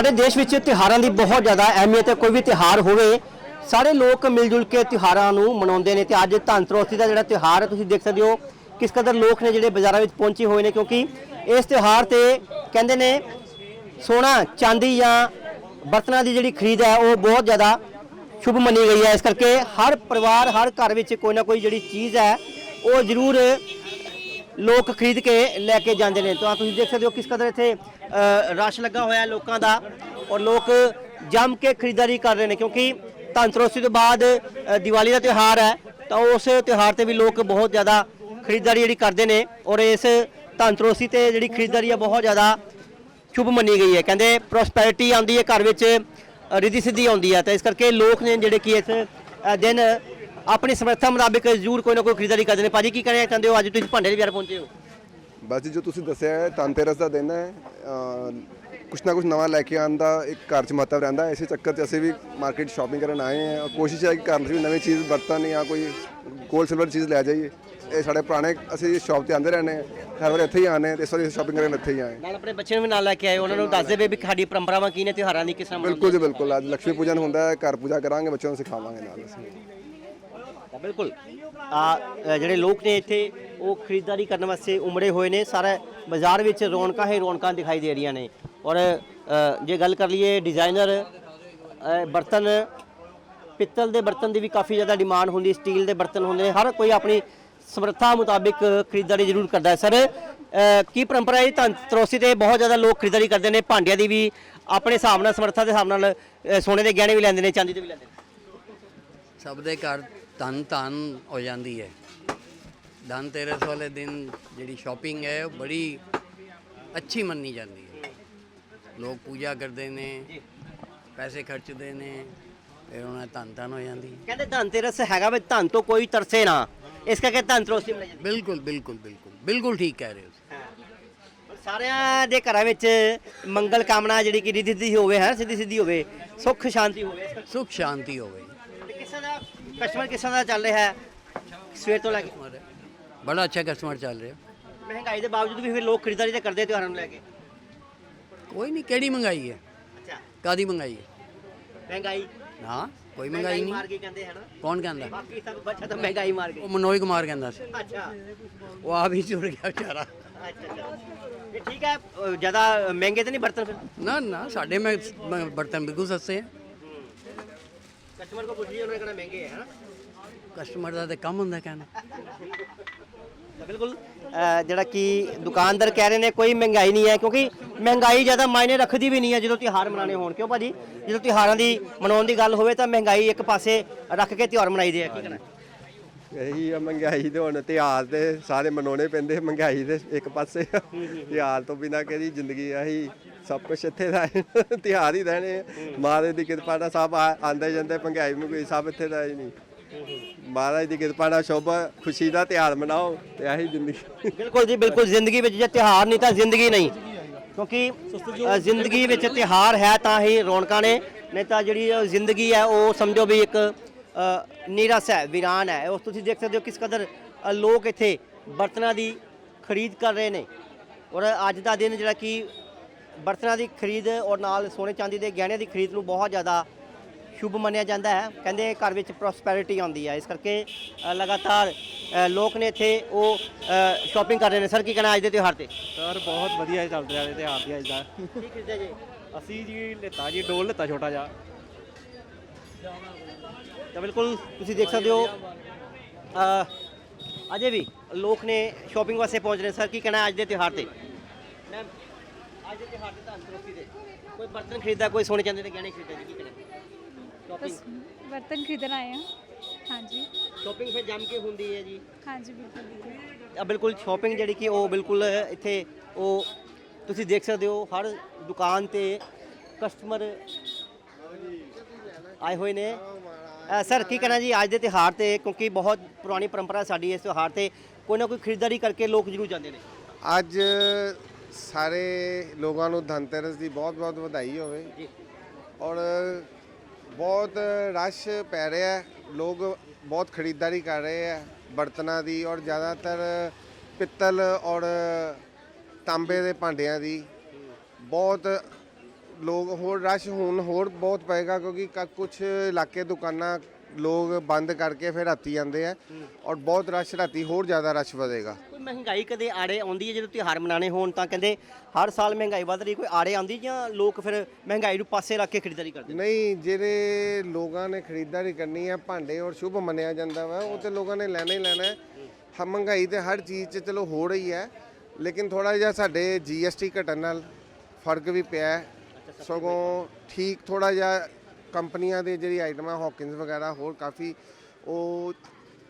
ਸਾਡੇ ਦੇਸ਼ ਵਿੱਚ ਤਿਉਹਾਰਾਂ ਦੀ ਬਹੁਤ ਜ਼ਿਆਦਾ ਅਹਿਮੀਅਤ ਹੈ, ਕੋਈ ਵੀ ਤਿਉਹਾਰ ਹੋਵੇ, ਸਾਰੇ ਲੋਕ ਮਿਲ ਜੁਲ ਕੇ ਤਿਉਹਾਰਾਂ ਨੂੰ ਮਨਾਉਂਦੇ ਨੇ ਤੇ ਅੱਜ ਧਨਤੇਰਸ ਦਾ ਜਿਹੜਾ ਤਿਉਹਾਰ ਹੈ, ਤੁਸੀਂ ਦੇਖ ਸਕਦੇ ਹੋ ਕਿਸ ਕਦਰ ਲੋਕ ਨੇ ਜਿਹੜੇ ਬਾਜ਼ਾਰਾਂ ਵਿੱਚ ਪਹੁੰਚੇ ਹੋਏ ਨੇ, ਕਿਉਂਕਿ ਇਸ ਤਿਉਹਾਰ ਤੇ ਕਹਿੰਦੇ ਨੇ ਸੋਨਾ, ਚਾਂਦੀ ਜਾਂ ਬਰਤਨਾਂ ਦੀ ਜਿਹੜੀ ਖਰੀਦ ਹੈ, ਉਹ ਬਹੁਤ ਜ਼ਿਆਦਾ ਸ਼ੁਭ ਮੰਨੀ ਗਈ ਹੈ। ਇਸ ਕਰਕੇ ਹਰ ਪਰਿਵਾਰ, ਹਰ ਘਰ ਵਿੱਚ ਕੋਈ ਨਾ ਕੋਈ ਜਿਹੜੀ ਚੀਜ਼ ਹੈ, ਉਹ ਜ਼ਰੂਰ ਲੋਕ ਖਰੀਦ ਕੇ ਲੈ ਕੇ ਜਾਂਦੇ ਨੇ। ਤਾਂ ਤੁਸੀਂ ਦੇਖ ਸਕਦੇ ਹੋ ਕਿਸ ਕਦਰ ਇੱਥੇ ਰਸ਼ ਲੱਗਾ ਹੋਇਆ ਲੋਕਾਂ ਦਾ ਔਰ ਲੋਕ ਜੰਮ ਕੇ ਖਰੀਦਦਾਰੀ ਕਰ ਰਹੇ ਨੇ ਕਿਉਂਕਿ ਧਨਤੇਰਸ ਤੋਂ ਬਾਅਦ ਦੀਵਾਲੀ ਦਾ ਤਿਉਹਾਰ ਹੈ ਤਾਂ ਉਸ ਤਿਉਹਾਰ ਤੇ ਵੀ ਲੋਕ ਬਹੁਤ ਜ਼ਿਆਦਾ ਖਰੀਦਦਾਰੀ ਜਿਹੜੀ ਕਰਦੇ ਨੇ ਔਰ ਇਸ ਧਨਤੇਰਸ ਤੇ ਜਿਹੜੀ ਖਰੀਦਦਾਰੀ ਹੈ ਬਹੁਤ ਜ਼ਿਆਦਾ ਸ਼ੁਭ ਮੰਨੀ ਗਈ ਹੈ। ਕਹਿੰਦੇ ਪ੍ਰੋਸਪੈਰਿਟੀ ਆਉਂਦੀ ਹੈ ਘਰ ਵਿੱਚ ਅ, ਰਿੱਧੀ ਸਿੱਧੀ ਆਉਂਦੀ ਹੈ। ਤਾਂ ਇਸ ਕਰਕੇ ਲੋਕ ਨੇ ਜਿਹੜੇ ਕਿ ਇਸ ਦਿਨ ਆਪਣੀ ਸਮਰੱਥਾ ਮੁਤਾਬਿਕ ਜ਼ਰੂਰ ਕੋਈ ਨਾ ਕੋਈ ਖਰੀਦਦਾਰੀ ਕਰਦੇ ਨੇ। ਭਾਜੀ ਕੀ ਕਹਿਣਾ ਚਾਹੁੰਦੇ ਹੋ? ਅੱਜ ਤੁਸੀਂ ਭਾਂਡੇ ਦੇ ਵਿਆਹ ਪਹੁੰਚੇ ਹੋ। ਬਸ ਜੀ ਜੋ ਤੁਸੀਂ ਦੱਸਿਆ ਹੈ ਧਨਤੇਰਸ ਦਾ ਦਿਨ ਹੈ। ਕੁਛ ਨਾ ਕੁਛ ਨਵਾਂ ਲੈ ਕੇ ਆਉਣ ਦਾ ਇੱਕ ਘਰ 'ਚ ਮਹੱਤਵ ਰਹਿੰਦਾ ਹੈ। ਇਸੇ ਚੱਕਰ 'ਚ ਅਸੀਂ ਵੀ ਮਾਰਕੀਟ ਸ਼ਾਪਿੰਗ ਕਰਨ ਆਏ ਹਾਂ। ਔਰ ਕੋਸ਼ਿਸ਼ ਹੈ ਕਿ ਘਰ 'ਚ ਵੀ ਨਵੀਂ ਚੀਜ਼ ਬਰਤਨ ਜਾਂ ਕੋਈ ਗੋਲਡ ਸਿਲਵਰ ਚੀਜ਼ ਲੈ ਜਾਈਏ। ਇਹ ਸਾਡੇ ਪੁਰਾਣੇ ਅਸੀਂ ਸ਼ਾਪ ਤੇ ਆਉਂਦੇ ਰਹਿੰਦੇ ਹਾਂ। ਹਰ ਵਾਰ ਇੱਥੇ ਹੀ ਹਾਂ ਤੇ ਇਸ ਵਾਰੀ ਸ਼ਾਪਿੰਗ ਕਰਨ ਇੱਥੇ ਹੀ ਆਏ। ਨਾਲ ਆਪਣੇ ਬੱਚਿਆਂ ਨੂੰ ਵੀ ਨਾਲ ਲੈ ਕੇ ਆਏ ਉਹਨਾਂ ਨੂੰ ਦੱਸਦੇ ਵੀ ਸਾਡੀ ਪਰੰਪਰਾਵਾਂ ਕੀ ਨੇ ਤਿਉਹਾਰਾਂ ਦੀ ਕਿਸ ਤਰ੍ਹਾਂ ਬਿਲਕੁਲ ਜੀ ਬਿਲਕੁਲ। ਅੱਜ ਲక్ష్ਮੀ ਪੂਜਨ ਹੁੰਦਾ ਹੈ ਘਰ ਪੂਜਾ ਕਰਾਂਗੇ ਬੱਚਿਆਂ ਨੂੰ ਸਿਖਾਵਾਂਗੇ ਨਾਲ ਅਸੀਂ। ਬਿਲਕੁਲ। ਆ ਜਿਹੜੇ ਲੋਕ ਨੇ ਇੱਥੇ ਉਹ ਖਰੀਦਦਾਰੀ ਕਰਨ ਵਾਸਤੇ ਉਮੜੇ ਹੋਏ ਨੇ। ਸਾਰਾ ਬਾਜ਼ਾਰ ਵਿੱਚ ਰੌਣਕਾਂ ਹੀ ਰੌਣਕਾਂ ਦਿਖਾਈ ਦੇ ਰਹੀਆਂ ਨੇ। ਔਰ ਜੇ ਗੱਲ ਕਰ ਲਈਏ ਡਿਜ਼ਾਈਨਰ ਬਰਤਨ, ਪਿੱਤਲ ਦੇ ਬਰਤਨ ਦੀ ਵੀ ਕਾਫੀ ਜ਼ਿਆਦਾ ਡਿਮਾਂਡ ਹੁੰਦੀ ਸਟੀਲ ਦੇ ਬਰਤਨ ਹੁੰਦੇ ਨੇ। ਹਰ ਕੋਈ ਆਪਣੀ ਸਮਰੱਥਾ ਮੁਤਾਬਿਕ ਖਰੀਦਦਾਰੀ ਜ਼ਰੂਰ ਕਰਦਾ ਹੈ। ਸਰ ਕੀ ਪਰੰਪਰਾ ਹੈ? ਤੰਤਰੋਸੀ ਤੇ ਬਹੁਤ ਜ਼ਿਆਦਾ ਲੋਕ ਖਰੀਦਦਾਰੀ ਕਰਦੇ ਨੇ। ਭਾਂਡਿਆਂ ਦੀ ਵੀ ਆਪਣੇ ਹਿਸਾਬ ਨਾਲ, ਸਮਰੱਥਾ ਦੇ ਹਿਸਾਬ ਨਾਲ ਸੋਨੇ ਦੇ ਗਹਿਣੇ ਵੀ ਲੈਂਦੇ ਨੇ, ਚਾਂਦੀ ਦੇ ਵੀ ਲੈਂਦੇ ਨੇ। ਸਭ ਦੇ ਘਰ ਧਨ ਧਨ ਹੋ ਜਾਂਦੀ ਹੈ। ਧਨ ਤੇਰਸ ਵਾਲੇ ਦਿਨ ਜਿਹੜੀ ਸ਼ਾਪਿੰਗ ਹੈ ਉਹ ਬੜੀ ਅੱਛੀ ਮੰਨੀ ਜਾਂਦੀ ਹੈ। ਲੋਕ ਪੂਜਾ ਕਰਦੇ ਨੇ ਪੈਸੇ ਖਰਚਦੇ ਨੇ ਫਿਰ ਉਹਨਾਂ ਧਨ ਧਨ ਹੋ ਜਾਂਦੀ ਹੈ। ਕਹਿੰਦੇ ਧਨਤੇਰਸ ਹੈਗਾ ਵੀ ਧਨ ਤੋਂ ਕੋਈ ਤਰਸੇ ਨਾ। ਇਸ ਕਰਕੇ ਧਨਤੇਰਸ ਮਨਾਈ ਜਾਂਦੀ ਬਿਲਕੁਲ ਬਿਲਕੁਲ ਬਿਲਕੁਲ ਬਿਲਕੁਲ ਠੀਕ ਕਹਿ ਰਹੇ ਹੋ ਹੈ। ਸਾਰਿਆਂ ਦੇ ਘਰਾਂ ਵਿੱਚ ਮੰਗਲ ਕਾਮਨਾ ਜਿਹੜੀ ਕਿ ਰਿੱਧੀ ਹੋਵੇ ਹੈ ਸਿੱਧੀ ਸਿੱਧੀ ਹੋਵੇ ਸੁੱਖ ਸ਼ਾਂਤੀ ਹੋਵੇ। ਸੁਖ ਸ਼ਾਂਤੀ ਹੋਵੇ। ਕਿਸਾਂ ਦਾ ਕਸਟਮਰ ਕਿਸਾਂ ਦਾ ਚੱਲ ਰਿਹਾ ਹੈ? ਸਵੇਰ ਤੋਂ ਲੈ ਕੇ ਬੜਾ ਅੱਛਾ ਕਸਟਮਰ ਚੱਲ ਰਿਹਾ। ਮਹਿੰਗਾਈ ਦੇ ਬਾਵਜੂਦ ਵੀ ਫਿਰ ਲੋਕ ਖਰੀਦਦਾਰੀ ਤਾਂ ਕਰਦੇ ਤਿਉਹਾਰਾਂ ਨੂੰ ਲੈ ਕੇ। ਕੋਈ ਨਹੀਂ ਕਿਹੜੀ ਮੰਗਾਈ ਹੈ? ਅੱਛਾ। ਕਾਦੀ ਮੰਗਾਈ ਹੈ? ਮਹਿੰਗਾਈ? ਨਾ ਕੋਈ ਮੰਗਾਈ ਨਹੀਂ। ਕੇ ਕਹਿੰਦੇ ਹਨ। ਕੌਣ ਕਹਿੰਦਾ? ਬਾਕੀ ਸਭ ਬੱਚਾ ਤਾਂ ਮਹਿੰਗਾਈ ਮਾਰ ਗਈ ਉਹ ਮਨੋਜ ਕੁਮਾਰ ਕਹਿੰਦਾ ਸੀ। ਅੱਛਾ। ਉਹ ਆਪ ਹੀ ਜੁੜ ਗਿਆ ਵਿਚਾਰਾ। ਅੱਛਾ ਇਹ ਠੀਕ ਹੈ ਜ਼ਿਆਦਾ ਮਹਿੰਗੇ ਤਾਂ ਨਹੀਂ ਬਰਤਨ ਫਿਰ? ਨਾ ਨਾ ਸਾਡੇ ਮੈਂ ਬਰਤਨ ਬਿਲਕੁਲ ਸਸਤੇ ਹੈ। ਕਸਟਮਰ ਕੋ ਪੁੱਛ ਲਈ ਉਹਨਾਂ ਨੇ ਮਹਿੰਗੇ ਹੈ ਹਨਾ। ਕਸਟਮਰ ਦਾ ਤਾਂ ਕੰਮ ਹੁੰਦਾ ਕਹਿਣਾ। ਬਿਲਕੁਲ ਜਿਹੜਾ ਕਿ ਦੁਕਾਨਦਾਰ ਕਹਿ ਰਹੇ ਨੇ ਕੋਈ ਮਹਿੰਗਾਈ ਨਹੀਂ ਹੈ ਕਿਉਂਕਿ ਮਹਿੰਗਾਈ ਜ਼ਿਆਦਾ ਮਾਇਨੇ ਰੱਖਦੀ ਵੀ ਨਹੀਂ ਹੈ ਜਦੋਂ ਤਿਉਹਾਰ ਮਨਾਣੇ ਹੋਣ। ਕਿਉਂ ਭਾਜੀ? ਜਦੋਂ ਤਿਉਹਾਰਾਂ ਦੀ ਮਨਾਉਣ ਦੀ ਗੱਲ ਹੋਵੇ ਤਾਂ ਮਹਿੰਗਾਈ ਇੱਕ ਪਾਸੇ ਰੱਖ ਕੇ ਤਿਉਹਾਰ ਮਨਾਈਦੇ ਆ ਕੀ ਕਹਿਣਾ? ਇਹੀ ਆ ਮਹਿੰਗਾਈ ਦੇ ਹੁਣ ਤਿਉਹਾਰ ਤੇ ਸਾਰੇ ਮਨਾਉਣੇ ਪੈਂਦੇ ਮਹਿੰਗਾਈ ਦੇ ਇੱਕ ਪਾਸੇ। ਤਿਉਹਾਰ ਤੋਂ ਬਿਨਾ ਕਿਹਦੀ ਜ਼ਿੰਦਗੀ ਆਹੀ ਸਭ ਕੁਝ ਇੱਥੇ ਦਾ ਹੈ। ਤਿਉਹਾਰ ਹੀ ਰਹਿਣੇ। ਮਹਾਰਾਜ ਦੀ ਕਿਰਪਾ ਨਾਲ ਸਭ ਆ- ਆਉਂਦੇ ਜਾਂਦੇ ਮਹਿੰਗਾਈ ਮਹਿੰਗਾਈ ਸਭ ਇੱਥੇ ਦਾ ਹੀ ਨਹੀਂ। ਮਹਾਰਾਜ ਦੀ ਕਿਰਪਾ ਨਾਲ ਸ਼ੋਭਾ ਖੁਸ਼ੀ ਦਾ ਤਿਉਹਾਰ ਮਨਾਓ ਤੇ ਆਹੀ ਜ਼ਿੰਦਗੀ। ਬਿਲਕੁਲ ਜੀ ਬਿਲਕੁਲ ਜ਼ਿੰਦਗੀ ਵਿੱਚ ਜੇ ਤਿਉਹਾਰ ਨਹੀਂ ਤਾਂ ਜ਼ਿੰਦਗੀ ਨਹੀਂ। ਕਿਉਂਕਿ ਅ, ਜ਼ਿੰਦਗੀ ਵਿੱਚ ਤਿਉਹਾਰ ਹੈ ਤਾਂ ਹੀ ਰੌਣਕਾਂ ਨੇ ਨਹੀਂ ਤਾਂ ਜਿਹੜੀ ਉਹ ਜ਼ਿੰਦਗੀ ਹੈ ਉਹ ਸਮਝੋ ਵੀ ਇੱਕ ਅ, ਨੀਰਸ ਹੈ ਵੀਰਾਨ ਹੈ। ਉਹ ਤੁਸੀਂ ਦੇਖ ਸਕਦੇ ਹੋ ਕਿਸ ਕਦਰ ਅ, ਲੋਕ ਇੱਥੇ ਬਰਤਨਾਂ ਦੀ ਖਰੀਦ ਕਰ ਰਹੇ ਨੇ। ਔਰ ਅੱਜ ਦਾ ਦਿਨ ਜਿਹੜਾ ਕਿ ਬਰਤਨਾਂ ਦੀ ਖਰੀਦ ਔਰ ਨਾਲ ਸੋਨੇ ਚਾਂਦੀ ਦੇ ਗਹਿਣਿਆਂ ਦੀ ਖਰੀਦ ਨੂੰ ਬਹੁਤ ਜ਼ਿਆਦਾ ਸ਼ੁਭ ਮੰਨਿਆ ਜਾਂਦਾ ਹੈ। ਕਹਿੰਦੇ ਘਰ ਵਿੱਚ ਪ੍ਰੋਸਪੈਰਿਟੀ ਆਉਂਦੀ ਹੈ। ਇਸ ਕਰਕੇ ਲਗਾਤਾਰ ਲੋਕ ਨੇ ਇੱਥੇ ਉਹ ਸ਼ਾਪਿੰਗ ਕਰ ਰਹੇ ਨੇ। ਸਰ ਕੀ ਕਹਿਣਾ ਅੱਜ ਦੇ ਤਿਉਹਾਰ ਤੇ? ਸਰ ਬਹੁਤ ਵਧੀਆ ਚੱਲ ਰਿਹਾ ਇਹ ਤਿਉਹਾਰ ਦੀ ਅੱਜ ਦਾ। ਕੀ ਖਰੀਦਿਆ ਜੀ? ਅਸੀਂ ਜੀ ਲਿੱਤਾ ਜੀ ਡੋਲ ਲਿੱਤਾ ਛੋਟਾ ਜਿਹਾ। ਤਾਂ ਬਿਲਕੁਲ ਤੁਸੀਂ ਦੇਖ ਸਕਦੇ ਹੋ ਅ, ਅਜੇ ਵੀ ਲੋਕ ਨੇ ਸ਼ਾਪਿੰਗ ਵਾਸਤੇ ਪਹੁੰਚ ਰਹੇ ਸਰ ਕੀ ਕਹਿਣਾ ਅੱਜ ਦੇ ਤਿਉਹਾਰ ਤੇ? ਮੈਮ ਅੱਜ ਦੇ ਤਿਉਹਾਰ ਤੇ ਧਨਤੇਰਸ ਤੇ ਕੋਈ ਬਰਤਨ ਖਰੀਦਾ ਕੋਈ ਸੋਨੇ ਚਾਂਦੀ ਦੇ ਗਹਿਣੇ ਖਰੀਦਾ ਜੀ ਕੀ ਕਹਿਣਾ? ਬਰਤਨ ਖਰੀਦਣ ਆਏ ਹਾਂ। ਹਾਂਜੀ। ਸ਼ਾਪਿੰਗ ਫਿਰ ਜੰਮ ਕੇ ਹੁੰਦੀ ਹੈ ਜੀ। ਹਾਂਜੀ ਬਿਲਕੁਲ ਬਿਲਕੁਲ। ਆ ਬਿਲਕੁਲ ਸ਼ਾਪਿੰਗ ਜਿਹੜੀ ਕਿ ਉਹ ਬਿਲਕੁਲ ਇੱਥੇ ਉਹ ਤੁਸੀਂ ਦੇਖ ਸਕਦੇ ਹੋ ਹਰ ਦੁਕਾਨ ਤੇ ਕਸਟਮਰ ਆਏ ਹੋਏ ਨੇ। ਸਰ ਕੀ ਕਹਿਣਾ ਜੀ? ਅੱਜ ਦੇ ਤਿਉਹਾਰ ਤੇ ਕਿਉਂਕਿ ਬਹੁਤ ਪੁਰਾਣੀ ਪਰੰਪਰਾ ਸਾਡੀ ਇਸ ਤਿਉਹਾਰ ਤੇ ਕੋਈ ਨਾ ਕੋਈ ਖਰੀਦਦਾਰੀ ਕਰਕੇ ਲੋਕ ਜ਼ਰੂਰ ਜਾਂਦੇ ਨੇ। ਅੱਜ ਸਾਰੇ ਲੋਕਾਂ ਨੂੰ ਧਨਤੇਰਸ ਦੀ ਬਹੁਤ-ਬਹੁਤ ਵਧਾਈ ਹੋਵੇ। ਔਰ ਬਹੁਤ ਰਸ਼ ਪੈ ਰਿਹਾ ਹੈ। ਲੋਕ ਬਹੁਤ ਖਰੀਦਦਾਰੀ ਕਰ ਰਹੇ ਹੈ ਬਰਤਨਾਂ ਦੀ ਔਰ ਜ਼ਿਆਦਾਤਰ ਪਿੱਤਲ ਔਰ ਤਾਂਬੇ ਦੇ ਭਾਂਡਿਆਂ ਦੀ। ਬਹੁਤ ਲੋਕ ਹੋਰ ਰਸ਼ ਹੁਣ ਹੋਰ ਬਹੁਤ ਪਏਗਾ ਕਿਉਂਕਿ ਕੁਝ ਇਲਾਕੇ ਦੁਕਾਨਾਂ ਲੋਕ ਬੰਦ ਕਰਕੇ ਫਿਰ ਰਾਤੀ ਆਉਂਦੇ ਆ ਔਰ ਬਹੁਤ ਰਸ਼ ਰਾਤੀ ਹੋਰ ਜ਼ਿਆਦਾ ਰਸ਼ ਵਧੇਗਾ। ਮਹਿੰਗਾਈ ਕਦੇ ਆੜੇ ਆਉਂਦੀ ਹੈ? ਜਦੋਂ ਤਿਉਹਾਰ ਮਨਾਣੇ ਹੋਣ ਤਾਂ ਕਹਿੰਦੇ ਹਰ ਸਾਲ ਮਹਿੰਗਾਈ ਵੱਧ ਰਹੀ ਕੋਈ ਆੜੇ ਆਉਂਦੀ ਜਾਂ ਲੋਕ ਫਿਰ ਮਹਿੰਗਾਈ ਨੂੰ ਪਾਸੇ ਰੱਖ ਕੇ ਖਰੀਦਦਾਰੀ ਕਰਦੇ ਨਹੀਂ ਜਿਹੜੇ ਲੋਕਾਂ ਨੇ ਖਰੀਦਦਾਰੀ ਕਰਨੀ ਹੈ ਭਾਂਡੇ ਔਰ ਸ਼ੁਭ ਮੰਨਿਆ ਜਾਂਦਾ ਵਾ ਉਹ ਤੇ ਲੋਕਾਂ ਨੇ ਲੈਣਾ ਹੀ ਲੈਣਾ ਹੈ। ਹਾਂ ਮਹਿੰਗਾਈ ਤੇ ਹਰ ਚੀਜ਼ 'ਚ ਚਲੋ ਹੋ ਰਹੀ ਹੈ ਲੇਕਿਨ ਥੋੜਾ ਜਿਹਾ ਸਾਡੇ ਜੀਐਸਟੀ ਘਟਣ ਨਾਲ ਫ਼ਰਕ ਵੀ ਪਿਆ ਸਗੋਂ ਠੀਕ ਥੋੜਾ ਜਿਹਾ ਕੰਪਨੀਆਂ ਦੇ ਜਿਹੜੀ ਆਈਟਮਾਂ ਹੌਕਿੰਸ ਵਗੈਰਾ ਹੋਰ ਕਾਫੀ ਉਹ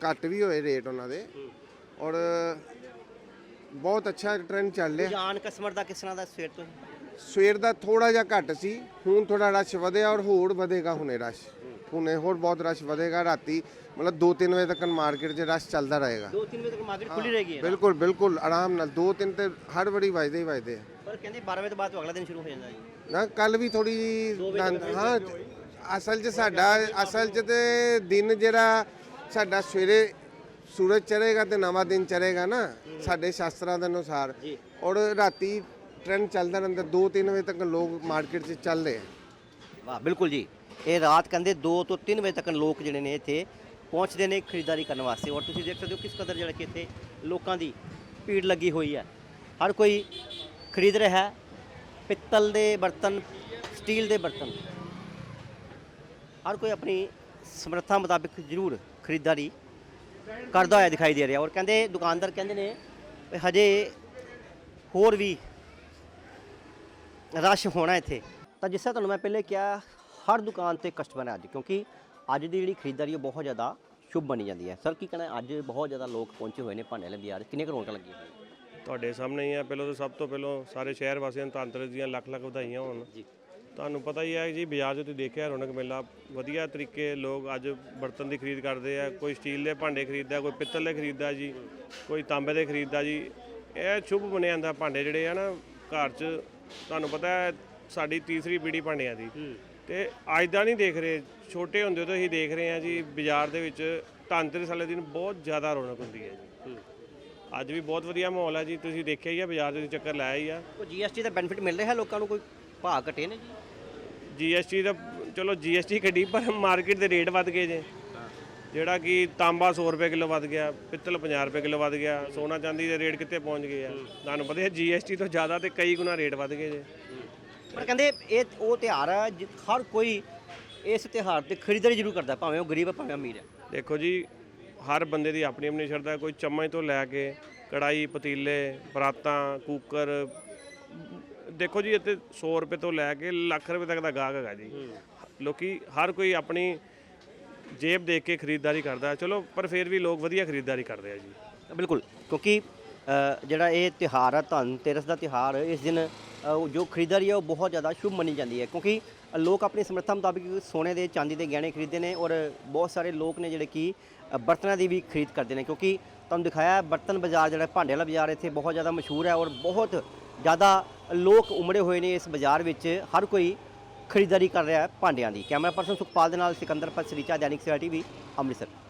ਘੱਟ ਵੀ ਹੋਏ ਰੇਟ ਉਹਨਾਂ ਦੇ। ਔਰ ਬਹੁਤ ਅੱਛਾ ਟ੍ਰੈਂਡ ਚੱਲ ਰਿਹਾ। ਜਾਨ ਕਸਟਮਰ ਦਾ ਕਿਸ ਤਰ੍ਹਾਂ ਦਾ ਸਵੇਰ ਤੋਂ? ਸਵੇਰ ਦਾ ਥੋੜਾ ਜਿਹਾ ਘੱਟ ਸੀ ਹੁਣ ਥੋੜਾ ਰਸ਼ ਵਧਿਆ ਔਰ ਹੋਰ ਵਧੇਗਾ ਹੁਣੇ ਰਸ਼। ਹੁਣੇ ਹੋਰ ਬਹੁਤ ਰਸ਼ ਵਧੇਗਾ ਰਾਤੀ ਮਤਲਬ 2-3 ਵਜੇ ਤੱਕ ਮਾਰਕੀਟ 'ਚ ਰਸ਼ ਚੱਲਦਾ ਰਹੇਗਾ। 2-3 ਵਜੇ ਤੱਕ ਮਾਰਕੀਟ ਖੁੱਲੀ ਰਹੇਗੀ ਬਿਲਕੁਲ ਬਿਲਕੁਲ ਆਰਾਮ ਨਾਲ 2-3 ਤੇ ਹਰ ਵਾਰੀ ਵੱਜਦੇ ਹੀ ਵੱਜਦੇ ਆ। ਪਰ ਕਹਿੰਦੇ 12 ਵਜੇ ਤੋਂ ਬਾਅਦ ਅਗਲਾ ਦਿਨ ਸ਼ੁਰੂ ਹੋ ਜਾਂਦਾ ਜੀ। ਨਾ ਕੱਲ ਵੀ ਥੋੜੀ ਹਾਂ ਅਸਲ 'ਚ ਸਾਡਾ ਅਸਲ 'ਚ ਤੇ ਦਿਨ ਜਿਹੜਾ ਸਾਡਾ ਸਵੇਰੇ ਸੂਰਜ ਚੜ੍ਹੇਗਾ ਤੇ ਨਵਾਂ ਦਿਨ ਚੜ੍ਹੇਗਾ ਨਾ ਸਾਡੇ ਸ਼ਾਸਤਰਾਂ ਦੇ ਅਨੁਸਾਰ। ਔਰ ਰਾਤੀ ਟ੍ਰੈਂਡ ਚੱਲਦਾ ਰਹਿੰਦਾ 2-3 ਵਜੇ ਤੱਕ ਲੋਕ ਮਾਰਕੀਟ 'ਚ ਚੱਲਦੇ ਆ। ਵਾਹ ਬਿਲਕੁਲ ਜੀ। ਇਹ ਰਾਤ ਕਹਿੰਦੇ 2 ਤੋਂ 3 ਵਜੇ ਤੱਕ ਲੋਕ ਜਿਹੜੇ ਨੇ ਇੱਥੇ ਪਹੁੰਚਦੇ ਨੇ ਖਰੀਦਦਾਰੀ ਕਰਨ ਵਾਸਤੇ। ਔਰ ਤੁਸੀਂ ਦੇਖ ਸਕਦੇ ਹੋ ਕਿਸ ਕਦਰ ਜਿਹੜਾ ਕਿ ਇੱਥੇ ਲੋਕਾਂ ਦੀ ਭੀੜ ਲੱਗੀ ਹੋਈ ਹੈ। ਹਰ ਕੋਈ ਖਰੀਦ ਰਿਹਾ ਹੈ ਪਿੱਤਲ ਦੇ ਬਰਤਨ ਸਟੀਲ ਦੇ ਬਰਤਨ। ਹਰ ਕੋਈ ਆਪਣੀ ਸਮਰੱਥਾ ਮੁਤਾਬਿਕ ਜ਼ਰੂਰ ਖਰੀਦਦਾਰੀ ਕਰਦਾ ਹੋਇਆ ਦਿਖਾਈ ਦੇ ਰਿਹਾ ਔਰ ਕਹਿੰਦੇ ਦੁਕਾਨਦਾਰ ਕਹਿੰਦੇ ਨੇ ਵੀ ਹਜੇ ਹੋਰ ਵੀ ਰਸ਼ ਹੋਣਾ ਇੱਥੇ। ਤਾਂ ਜਿਸ ਤਰ੍ਹਾਂ ਤੁਹਾਨੂੰ ਮੈਂ ਪਹਿਲੇ ਕਿਹਾ ਹਰ ਦੁਕਾਨ ਤੇ ਕਸਟਮਰ ਹੈ ਅੱਜ ਕਿਉਂਕਿ ਅੱਜ ਦੀ ਜਿਹੜੀ ਖਰੀਦਦਾਰੀ ਹੈ ਬਹੁਤ ਜ਼ਿਆਦਾ ਸ਼ੁਭ ਬਣੀ ਜਾਂਦੀ ਹੈ। ਸਰ ਕੀ ਕਹਿਣਾ? ਅੱਜ ਬਹੁਤ ਜ਼ਿਆਦਾ ਲੋਕ ਪਹੁੰਚੇ ਹੋਏ ਨੇ ਭਾਂਡੇ ਵਾਲੇ ਬਾਜ਼ਾਰ ਕਿੰਨੇ ਕੁ ਰੌਣਕਾਂ ਲੱਗੀਆਂ? ਹੋਈਆਂ ਤੁਹਾਡੇ ਸਾਹਮਣੇ ਹੀ ਆ। ਪਹਿਲਾਂ ਤਾਂ ਸਭ ਤੋਂ ਪਹਿਲਾਂ ਸਾਰੇ ਸ਼ਹਿਰ ਵਾਸੀਆਂ ਨੂੰ ਧਨਤੇਰਸ ਦੀਆਂ ਲੱਖ ਲੱਖ ਵਧਾਈਆਂ ਹੋਣ। ਜੀ। ਤੁਹਾਨੂੰ ਪਤਾ ਹੀ ਹੈ ਜੀ ਬਾਜ਼ਾਰ 'ਚ ਤੁਸੀਂ ਦੇਖਿਆ ਰੌਣਕ ਮੇਲਾ ਵਧੀਆ ਤਰੀਕੇ ਲੋਕ ਅੱਜ ਬਰਤਨ ਦੀ ਖਰੀਦ ਕਰਦੇ ਆ ਕੋਈ ਸਟੀਲ ਦੇ ਭਾਂਡੇ ਖਰੀਦਦਾ ਕੋਈ ਪਿੱਤਲ ਦੇ ਖਰੀਦਦਾ ਜੀ ਕੋਈ ਤਾਂਬੇ ਦੇ ਖਰੀਦਦਾ ਜੀ। ਇਹ ਸ਼ੁਭ ਬਣਿਆ ਜਾਂਦਾ ਭਾਂਡੇ ਜਿਹੜੇ ਆ ਨਾ ਘਰ 'ਚ ਤੁਹਾਨੂੰ ਪਤਾ ਹੈ ਸਾਡੀ ਤੀਸਰੀ ਪੀੜ੍ਹੀ ਭਾਂਡਿਆਂ ਦੀ। ਤੇ ਅੱਜ ਦਾ ਨਹੀਂ ਦੇਖ ਰਹੇ ਛੋਟੇ ਹੁੰਦੇ ਤੋਂ ਹੀ ਦੇਖ ਰਹੇ ਆ ਜੀ ਬਾਜ਼ਾਰ ਦੇ ਵਿੱਚ ਧਨਤੇਰਸ ਵਾਲੇ ਦਿਨ ਬਹੁਤ ਜ਼ਿਆਦਾ ਰੌਣਕ ਹੁੰਦੀ ਹੈ ਜੀ। ਅੱਜ ਵੀ ਬਹੁਤ ਵਧੀਆ ਮਾਹੌਲ ਹੈ ਜੀ ਤੁਸੀਂ ਦੇਖਿਆ ਹੀ ਆ ਬਾਜ਼ਾਰ ਦੇ ਚੱਕਰ ਲਾਇਆ ਹੀ ਆ। ਕੋਈ ਜੀਐਸਟੀ ਦਾ ਬੈਨੀਫਿਟ ਮਿਲ ਰਿਹਾ ਲੋਕਾਂ ਨੂੰ ਕੋਈ ਭਾਅ ਘਟੇ ਨੇ ਜੀ? ਜੀਐਸਟੀ ਦਾ ਚਲੋ ਜੀਐਸਟੀ ਕੱਢੀ ਪਰ ਮਾਰਕੀਟ ਦੇ ਰੇਟ ਵੱਧ ਗਏ ਜੇ। ਜਿਹੜਾ ਕਿ ਤਾਂਬਾ 100 ਰੁਪਏ ਕਿਲੋ ਵੱਧ ਗਿਆ ਪਿੱਤਲ 50 ਰੁਪਏ ਕਿਲੋ ਵੱਧ ਗਿਆ ਸੋਨਾ ਚਾਂਦੀ ਦੇ ਰੇਟ ਕਿੱਥੇ ਪਹੁੰਚ ਗਏ ਆ? ਤੁਹਾਨੂੰ ਪਤਾ ਹੈ ਜੀਐਸਟੀ ਤੋਂ ਜ਼ਿਆਦਾ ਤੇ ਕਈ ਗੁਣਾ ਰੇਟ ਵੱਧ ਗਏ ਜੇ। ਪਰ ਕਹਿੰਦੇ ਇਹ ਉਹ ਤਿਉਹਾਰ ਹੈ ਜਿ- ਹਰ ਕੋਈ ਇਸ ਤਿਉਹਾਰ ਤੇ ਖਰੀਦਦਾਰੀ ਜ਼ਰੂਰ ਕਰਦਾ ਭਾਵੇਂ ਉਹ ਗਰੀਬ ਹੈ ਭਾਵੇਂ ਅਮੀਰ ਹੈ ਦੇਖੋ ਜੀ ਹਰ ਬੰਦੇ ਦੀ ਆਪਣੀ ਆਪਣੀ ਸ਼ਰਧਾ। ਕੋਈ ਚਮਚ ਤੋਂ ਲੈ ਕੇ ਕੜਾਈ ਪਤੀਲੇ ਪਰਾਤਾਂ ਕੁੱਕਰ ਦੇਖੋ ਜੀ ਇੱਥੇ 100 ਰੁਪਏ ਤੋਂ ਲੈ ਕੇ ਲੱਖ ਰੁਪਏ ਤੱਕ ਦਾ ਗਾਹਕ ਹੈਗਾ ਜੀ। ਲੋਕੀ ਹਰ ਕੋਈ ਆਪਣੀ ਜੇਬ ਦੇਖ ਕੇ ਖਰੀਦਦਾਰੀ ਕਰਦਾ ਚਲੋ ਪਰ ਫਿਰ ਵੀ ਲੋਕ ਵਧੀਆ ਖਰੀਦਦਾਰੀ ਕਰਦੇ ਆ ਜੀ। ਬਿਲਕੁਲ ਕਿਉਂਕਿ ਅ, ਜਿਹੜਾ ਇਹ ਤਿਉਹਾਰ ਹੈ ਧਨ ਤੇਰਸ ਦਾ ਤਿਉਹਾਰ ਇਸ ਦਿਨ ਅ, ਉਹ ਜੋ ਖਰੀਦਦਾਰੀ ਹੈ ਉਹ ਬਹੁਤ ਜ਼ਿਆਦਾ ਸ਼ੁਭ ਮੰਨੀ ਜਾਂਦੀ ਹੈ। ਕਿਉਂਕਿ ਲੋਕ ਆਪਣੀ ਸਮਰੱਥਾ ਮੁਤਾਬਿਕ ਸੋਨੇ ਦੇ ਚਾਂਦੀ ਦੇ ਗਹਿਣੇ ਖਰੀਦਦੇ ਨੇ ਔਰ ਬਹੁਤ ਸਾਰੇ ਲੋਕ ਨੇ ਜਿਹੜੇ ਕਿ ਅ, ਬਰਤਨਾਂ ਦੀ ਵੀ ਖਰੀਦ ਕਰਦੇ ਨੇ। ਕਿਉਂਕਿ ਤੁਹਾਨੂੰ ਦਿਖਾਇਆ ਹੈ ਬਰਤਨ ਬਾਜ਼ਾਰ ਜਿਹੜਾ ਭਾਂਡੇ ਵਾਲਾ ਬਾਜ਼ਾਰ ਇੱਥੇ ਬਹੁਤ ਜ਼ਿਆਦਾ ਮਸ਼ਹੂਰ ਹੈ ਔਰ ਬਹੁਤ ਜ਼ਿਆਦਾ ਲੋਕ ਉਮੜੇ ਹੋਏ ਨੇ ਇਸ ਬਾਜ਼ਾਰ ਵਿੱਚ, ਹਰ ਕੋਈ ਖਰੀਦਦਾਰੀ ਕਰ ਰਿਹਾ ਹੈ ਭਾਂਡਿਆਂ ਦੀ। ਕੈਮਰਾ ਪਰਸਨ ਸੁਖਪਾਲ ਦੇ ਨਾਲ ਸਿਕੰਦਰ ਸਰੀਚਾ ਦੈਨਿਕ ਸਵੇਰਾ ਟੀਵੀ, ਅੰਮ੍ਰਿਤਸਰ।